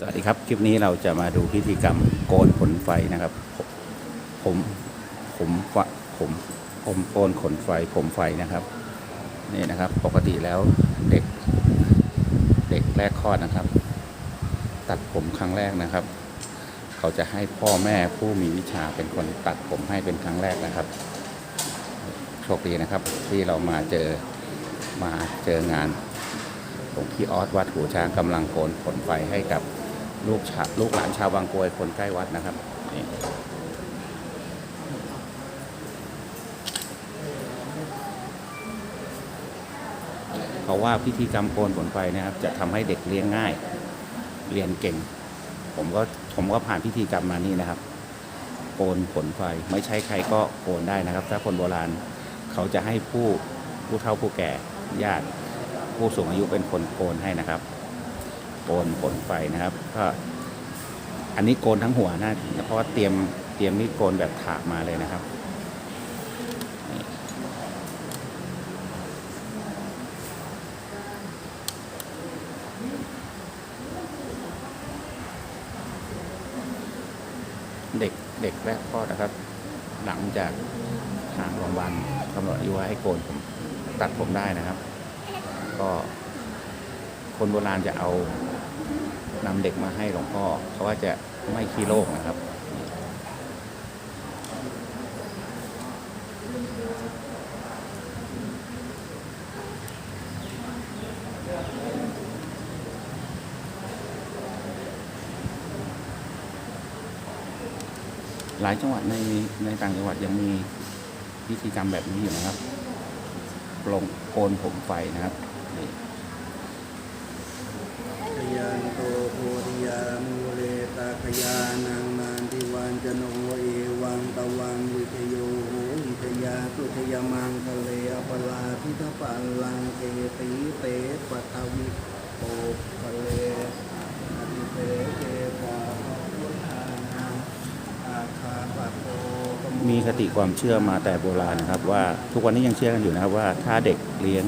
สวัสดีครับ คลิปนี้เราจะมาดูพิธีกรรมโกนขนไฟนะครับผมผมผมผมผมโกนขนไฟผมไฟนะครับนี่นะครับ ปกติแล้วเด็ก เด็กแรกคลอดนะครับ ตัดผมครั้งแรกนะครับ เขาจะให้พ่อแม่ผู้มีวิชาเป็นคนตัดผมให้เป็นครั้งแรกนะครับโชคดีนะครับ ที่เรามาเจอมาเจองานหลวงพี่ออสวัดหูช้างกำลังโกนขนไฟให้กับ ลูกชาลูกหลานชาวบางกรวยคนใกล้วัดนะครับนี่เขาว่าพิธีกรรมโกนขนไฟนะครับ จะทำให้เด็กเลี้ยงง่าย เรียนเก่ง ผมก็ผมก็ผ่านพิธีกรรมมานี่นะครับ โกนขนไฟไม่ใช่ใครก็โกนได้นะครับ ถ้าคนโบราณเขาจะให้ผู้ผู้เฒ่าผู้แก่ญาติผู้สูงอายุเป็นคนโกนให้นะครับ โกนขนไฟนะครับ ก็อันนี้โกนทั้งหัวนะเพราะว่าเตรียมเตรียมนี่โกนแบบถากมาเลยนะครับเด็กเด็กแรกคลอดนะครับ หลังจากทางโรงพยาบาลกำหนดอายุให้โกนผมตัดผมได้นะครับ ก็คนโบราณจะเอา นำเด็กมาให้หลวงพ่อเขาว่าจะไม่ขี้โรคนะครับหลายจังหวัดในในต่างจังหวัดยังมีพิธีกรรมแบบนี้อยู่นะครับปลงโกนผมไฟนะครับนี่ ยันโตโพธิยามุเลตาขยานังมานทิวันจโนเอวังตะวังวิทโยโหอิทยาตุทยมังทะเลอปลาพิทปัลลังเกตีเตปัทวิโปทะเลอติเตเกปาพุทธานังอาคาปโตมีคติความเชื่อมาแต่โบราณนะครับ ว่าทุกวันนี้ยังเชื่อกันอยู่นะครับว่าถ้าเด็กเลี้ยง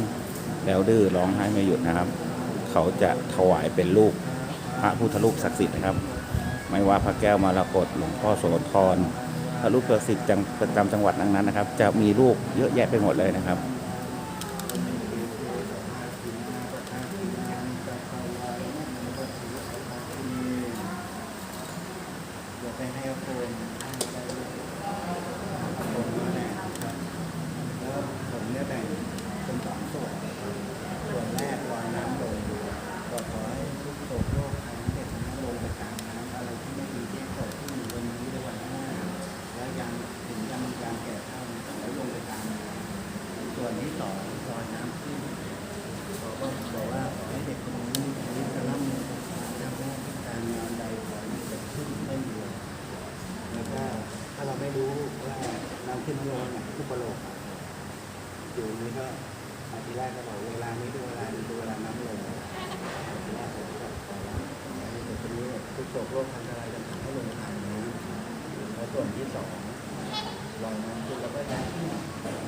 แล้วดื้อร้องไห้ไม่หยุดนะครับ เขาจะถวายเป็นลูกพระพุทธรูปศักดิ์สิทธิ์นะครับ ไม่ว่าพระแก้วมารากตหลวงพ่อโสธรพระรูปศักดิ์สิทธิ์จังประจำจังหวัดนั้นนะครับ จะมีลูกเยอะแยะไปหมดเลยนะครับไปให้คนคนมาแล้วผมเนี่ยแบ่งเป็นสองส่วน ส่วนแรกวางน้ำลงก็ขอให้ทุกโศกโรคภัยเด็กน้ำลงไปกลางน้ำอะไรที่ไม่ดีที่เกิดที่อยู่วันนี้ในวันข้างหน้าแล้วยังถึงยังยังแก่เท่าขอให้ลงไปกลางน้ำส่ วนที่สองรอยน้ำขึ้นบอกว่าบอกว่าขอให้เด็กคนนี้ชีวิตจะร่ำรวยทำหน้าที่การงานใดขอให้เกิดขึ้นไม่เดียวแล้วก็ถ้าเราไม่รู้ว่าน้ำขึ้นน้ำลงเนี่ยทุกประโลกอยู่นี่ก็อาทีแรกก็บอกเวลานี้ดูเวลานี้ดูเวลาน้ำลงทีแรกผมก็ขอรับในส่วนตรงนี้ทุกโศกโรคพันอะไรกันให้ลงทางนี้แล้วส่วนที่สองลอยน้ำขึ้นแล้วก็ย้